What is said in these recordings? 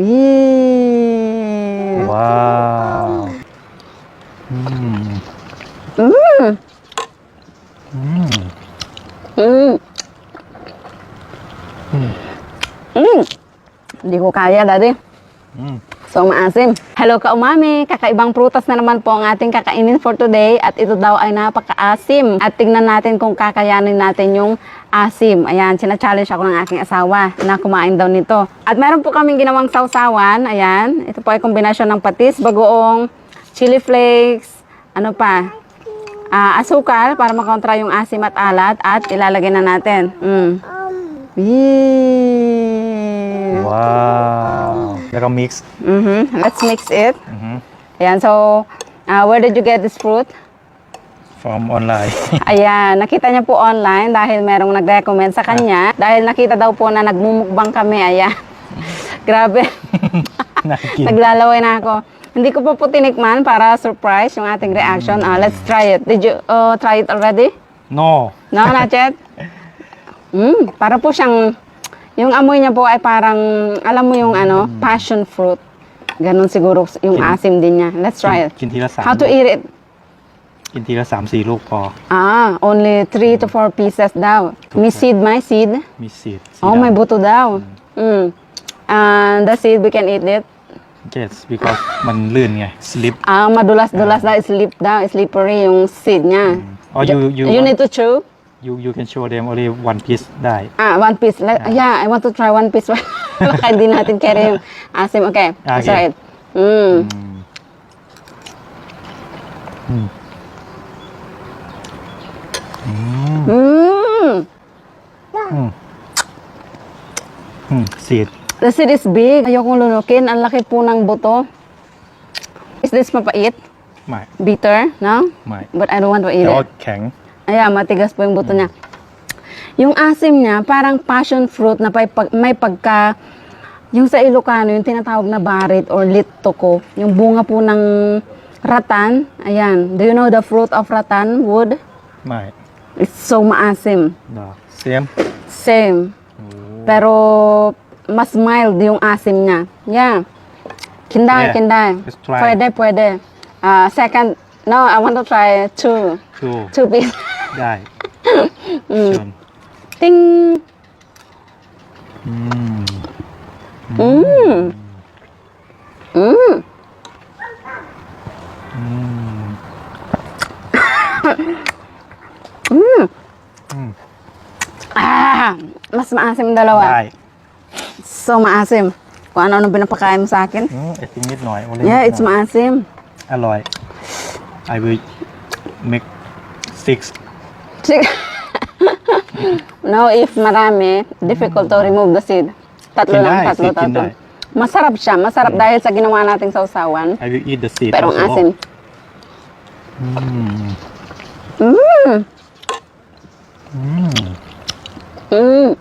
Yee. Wow. Mm. Mm. Mm. Mm. Mm. Hindi ko kaya, Daddy. Mm. So, maasim. Hello ka umami. Kakaibang prutas na naman po ang ating kakainin for today. At ito daw ay napakaasim. At tingnan natin kung kakayanin natin yung asim. Ayan, sinachallenge ako ng aking asawa na kumain daw nito. At meron po kaming ginawang sausawan. Ayan, ito po ay kombinasyon ng patis, bagoong, chili flakes, ano pa, uh, asukal para makontra yung asim at alat at ilalagay na natin. Mm. Yeah. Wow. Naka-mix. Mm -hmm. Let's mix it. Mm -hmm. Ayan, so uh, where did you get this fruit? from online. Ayan, nakita niya po online dahil merong nag-recommend sa kanya. Dahil nakita daw po na nagmumukbang kami, ayan. Grabe. Naglalaway na ako. Hindi ko pa po tinikman para surprise yung ating reaction. Ah, let's try it. Did you uh, try it already? No. No, not yet? Mm, para po siyang, yung amoy niya po ay parang, alam mo yung ano, passion fruit. Ganun siguro yung asim din niya. Let's try it. How to eat it? กินทีละสามสี่ลูกพอ Ah, only 3 to 4 pieces daw. May seed, may seed. มีสีดสี Oh, ดำ may buto daw. Mm. And the seed, we can eat it. Yes because มันลื่นไง slip Ah, madulas-dulas daw, slip daw, slippery yung seed niya. or you you You need to chew? you you can show them only one piece ได้ Ah, one piece. Let- yeah, I want to try one piece. Baka hindi natin carry yung asim. Okay, let's Okay. try it. Mm. อืม Mm. อืม อืม Mm. Mm, see it. The seed is big. Ayokong lunukin. Ang laki po ng buto. Is this mapait? May. Bitter? No? May. But I don't want to eat it. Kang. Ayan, matigas po yung buto niya. Yung asim niya, parang passion fruit na may, pag, may pagka... Yung sa Ilocano, yung tinatawag na barit or litoko, yung bunga po ng ratan. Ayan. Do you know the fruit of ratan wood? May. It's so maasim. ดอก same Same. Pero, mas mild yung asim niya. Yeah. Kinday, Yeah. kinday. Let's try. Pwede, pwede. Ah, second, no, I want to try two. ชู Two pieces. ได้ Mm. ชวน Ting! อืม Mm. Mm. อืม Mm. Mm. Ah, mas maasim yung dalawa. ได้ So maasim. Kung ano-ano pinapakain mo sa akin. อืมไอติมนิดหน่อย only Yeah, นิด it's หน่อย maasim. อร่อย I will make six Sig- no, if marami, difficult to remove the seed. Tatlo Kinay, lang, tatlo, seed tatlo. kinay. Masarap siya. Masarap dahil sa ginawa nating sausawan. I will eat the seed Pero ang also. asim. อืม Mm. Mm.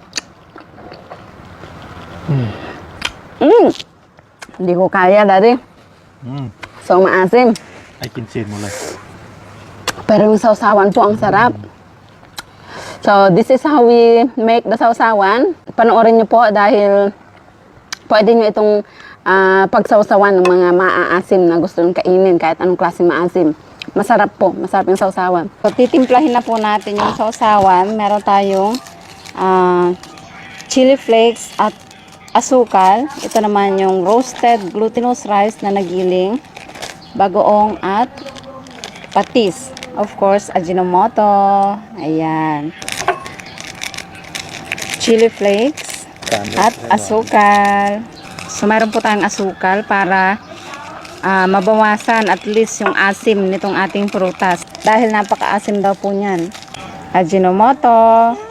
Mm. Mm. Hindi ko kaya, Daddy. Mm. So, maasim. Ay, kinsin mo lang. Pero yung sausawan po ang sarap. So, this is how we make the sausawan. Panoorin nyo po dahil pwede nyo itong uh, pagsausawan ng mga maaasim na gusto nyo kainin kahit anong klase maasim. Masarap po. Masarap yung sausawan. So, titimplahin na po natin yung sausawan. Meron tayong ah, chili flakes at asukal. Ito naman yung roasted glutinous rice na nagiling, bagoong at patis. Of course, Ajinomoto. Ayan. Chili flakes at asukal. So, mayroon po tayong asukal para ah, mabawasan at least yung asim nitong ating prutas. Dahil napaka-asim daw po niyan. Ajinomoto.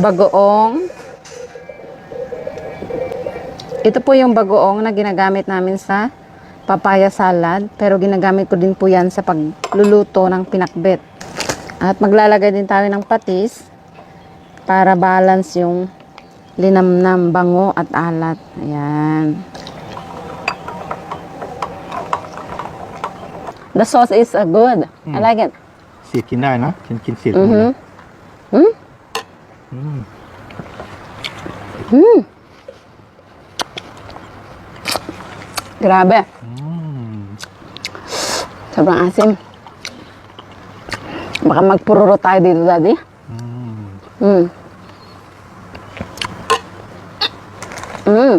bagoong. Ito po yung bagoong na ginagamit namin sa papaya salad. Pero ginagamit ko din po yan sa pagluluto ng pinakbet. At maglalagay din tayo ng patis para balance yung linamnam bango at alat. Ayan. The sauce is uh, good. Mm. I hmm. like it. Si na, kin kin sil. Mhm. Hmm? Hmm. Hmm. hmm. hmm. Nah, Grabe. Mm. Sobrang asim. Baka magpururo tayo dito, Daddy. hmm. Mm. Mm.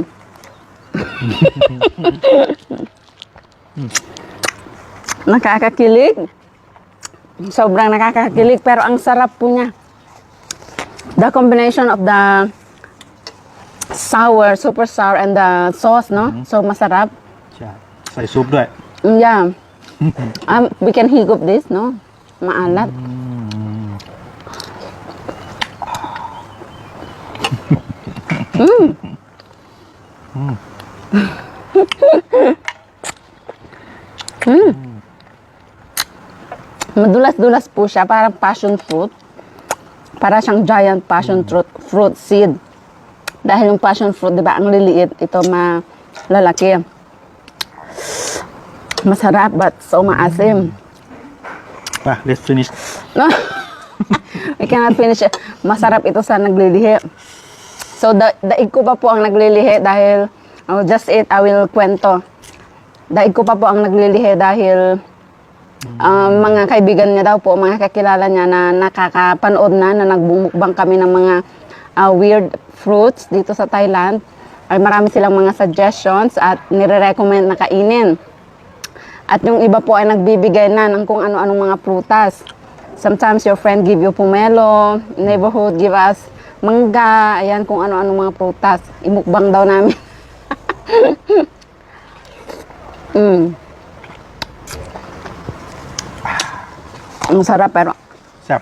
nakakakilig. Sobrang nakakakilig pero ang sarap po niya. The combination of the sour, super sour and the sauce, no? So masarap. ใช่ใส่ซุปด้วย Mm, Yeah. um, we can higop this, no? Maalat. Madulas-dulas po siya, parang passion fruit. Para siyang giant passion fruit, fruit seed. Dahil yung passion fruit, di ba, ang liliit, ito malalaki. Masarap, but so maasim. pa let's finish No? We cannot finish it. Masarap ito sa naglilihi. So, da daig ko pa po ang naglilihi dahil, oh, just it, I will kwento. Daig ko pa po ang naglilihi dahil um, mga kaibigan niya daw po, mga kakilala niya na nakakapanood na, na nagbumukbang kami ng mga ah, weird fruits dito sa Thailand. Ay marami silang mga suggestions at nire-recommend na kainin. At yung iba po ay nagbibigay na ng kung ano-anong mga prutas. Sometimes your friend give you pomelo, neighborhood give us mangga, ayan kung ano-anong mga prutas. Imukbang daw namin. mm. Ang sarap pero แซ่บ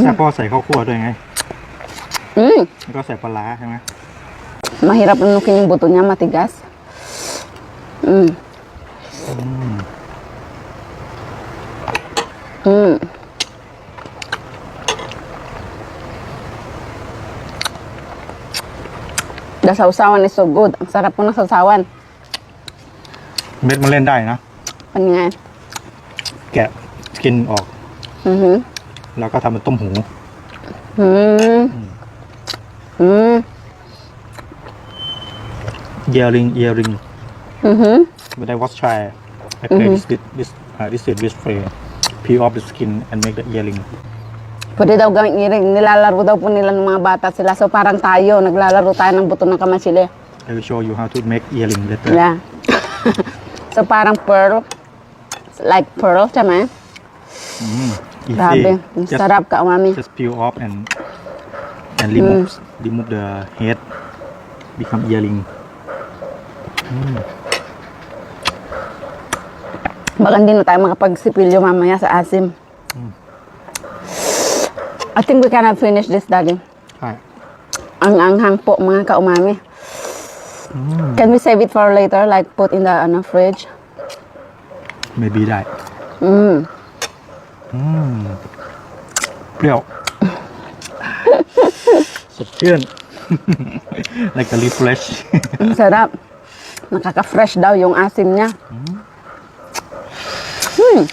แซ่บเพราะใส่ข้าวคั่วด้วยไง mm, แล้วก็ใส่ปลาร้าใช่ไหม mahirap nunukin yung buto niya, matigas. Mm. Mm. The sausawan is so good. Ang sarap po ng sausawan. เม็ดมันเล่นได้นะ Ano nga? แกะสกินออก Mhm. แล้วก็ทำเป็นต้มหู Mm. Mm. เยลิงเยลิง Mhm. when I was try I play this this uh, this is this way peel off the skin and make the earring Pwede daw gawing iring. Nilalaro daw po nila ng mga bata sila. So parang tayo, naglalaro tayo ng buto ng kamansili. I will show you how to make earring later Yeah. so parang pearl. Like pearl, tama? Mm. Grabe. Just, Sarap ka, umami. Just peel off and and remove, mm. remove the head. Become yelling. Mm. Baka hindi na tayo makapagsipilyo mamaya sa asim. Mm. I think we cannot finish this, Daddy. Hi. Ang anghang po, mga kaumami. Mm. Can we save it for later? Like put in the ano, fridge? Maybe that. Mm. อืมเปรี้ยว สดชื่น like a refresh Ang sarap. Nakaka-fresh daw yung asim niya. Hmm.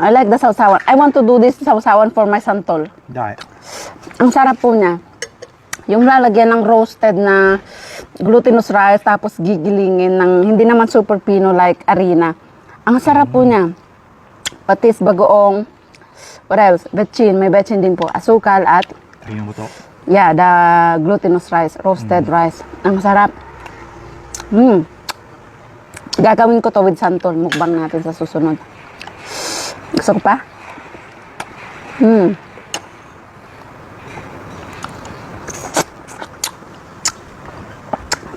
I like the sausawan. I want to do this sausawan for my santol. ได้ Ang sarap po niya. Yung lalagyan ng roasted na glutinous rice tapos gigilingin ng hindi naman super pino like arena. Ang sarap po niya. Patis, bagoong, what else? Betchin, may betchin din po. Asukal at Ayun mo to Yeah, the glutinous rice, roasted rice. Ang sarap. Mm. Gagawin ko to with santol. Mukbang natin sa susunod. Gusto ko pa? Mm.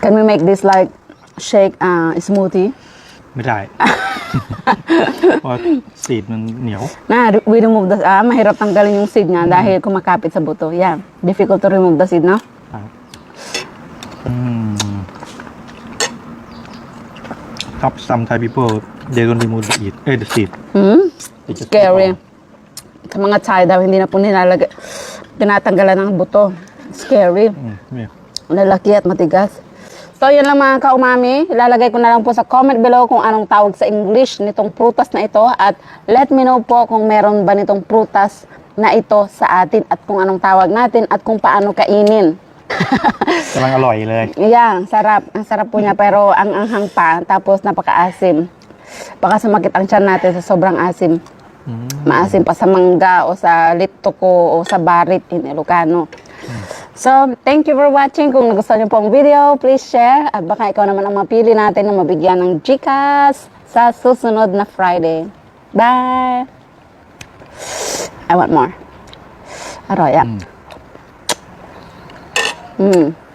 Can we make this like shake uh, smoothie? ไม่ ได้ เพราะสีดมันเหนียว Na, re- we remove the, ah, mahirap tanggalin yung seed niya dahil kumakapit sa buto. Yeah, difficult to remove the seed, no? ครับอืม Top some Thai people they don't remove the seed eh the seed Hmm? They just Scary. keep Sa mga Thai daw, hindi na po nilalagay, tinatanggalan ng buto. Scary. on. Mm, yeah. Lalaki at matigas. So, yun lang mga kaumami. Ilalagay ko na lang po sa comment below kung anong tawag sa English nitong prutas na ito. At let me know po kung meron ba nitong prutas na ito sa atin at kung anong tawag natin at kung paano kainin. กำลังอร่อยเลย Yeah, ang sarap. Ang sarap po niya pero ang anghang pa. Tapos napakaasim. Baka sumakit ang tiyan natin sa sobrang asim. Maasim pa sa mangga o sa litoko o sa barit in Ilocano. So, thank you for watching. Kung nagustuhan niyo po ang video, please share. At baka ikaw naman ang mapili natin na mabigyan ng Gcash sa susunod na Friday. Bye! I want more. Aroy, ah. Mm.